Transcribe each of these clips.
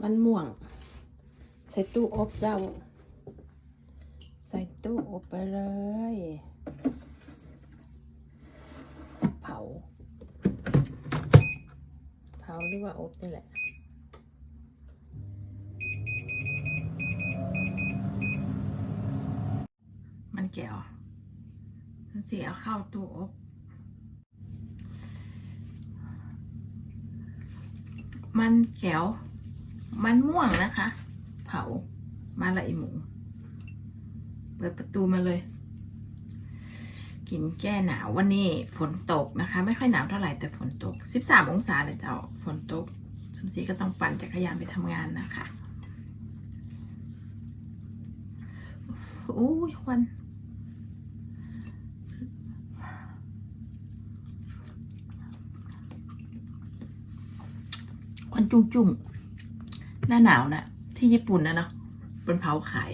มันม่วง ใส่ตู้อบเจ้า ใส่ตู้อบไปเลย เผา เผาหรือว่าอบนี่แหละมันแก้วมันเสียเข้าตู้อบมันแก้ว มันม่วงนะคะ เผามาละไอหมู เปิดประตูมาเลย กินแก้หนาววันนี้ฝนตกนะคะ ไม่ค่อยหนาวเท่าไหร่แต่ฝนตก 13 องศาเลยเจ้าฝนตกสมศรีก็ต้องปั่นจักรยานไปทำงานนะคะอุ้ยควันควันจุ้งจุ้งๆ หน้าหนาวนะที่ญี่ปุ่นนะเนาะเป็นเผาขาย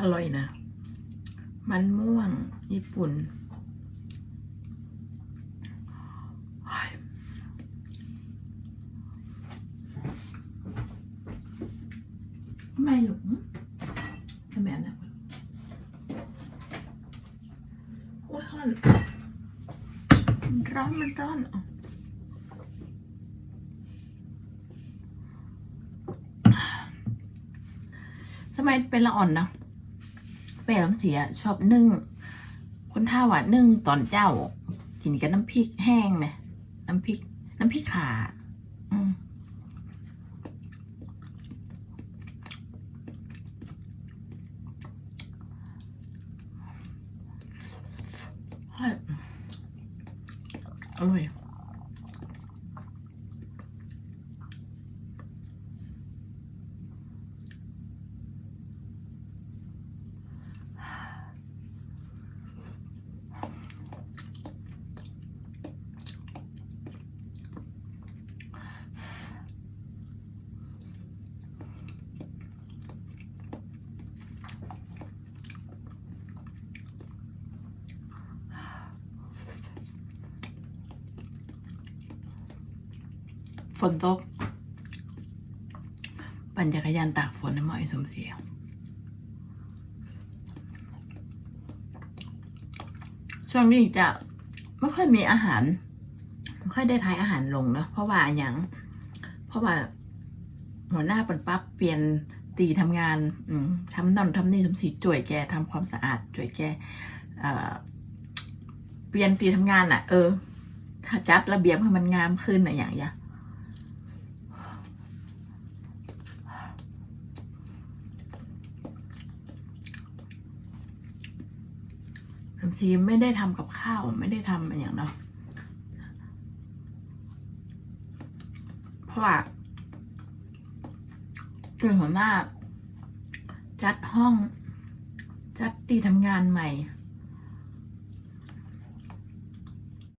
อร่อยนะ มันม่วงญี่ปุ่นไม่หลุมทำไมอันนั้นวะโอ้ยร้อนมัน ร้อนมันร้อนอะสมัยเป็นละอ่อนนะแปลมเสียชอบนึ่ง คนท่าว่านึ่งตอนเจ้า กินกับน้ำพริกแห้งไหมน้ำพริก น้ำพริกขาอืมเฮ้ย อ ฝนตก ปั่นจักรยานตากฝนในหมอยสมเสียช่วงนี้จะไม่ค่อยมีอาหารไม่ค่อยได้ทายอาหารลงเนาะเพราะว่าอย่างเพราะว่าหัวหน้าปันปั๊บเปลี่ยนตีทำงานอืมทำนั่นทำนี่ทำสีจ่วยแกทำความสะอาดจ่วยแกเอ่อเปลี่ยนตีทำงานอะ เออถ้าจัดระเบียบให้มันงามขึ้นอะอย่างเงี้ย สมศรีไม่ได้ทำกับข้าวไม่ได้ทำอย่างเนาะเพราะว่าเป็นหัวหน้า จัดห้อง จัดที่ทำงานใหม่